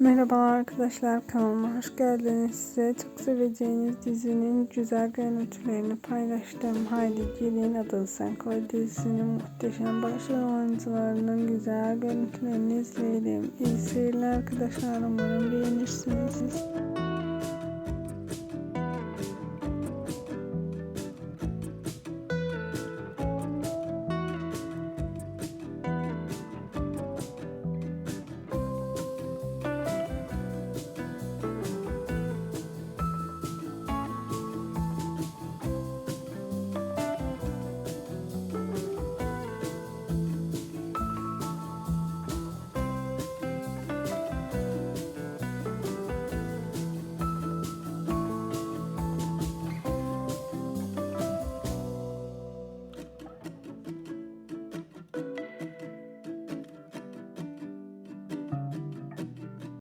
Merhabalar arkadaşlar kanalıma hoş geldiniz. Size çok seveceğiniz dizinin güzel görüntülerini paylaştım. Haydi Gelin Adını Sen Koy dizisinin muhteşem başrol oyuncularının güzel görüntülerini izleyelim. İyi seyirler arkadaşlar umarım beğenirsiniz.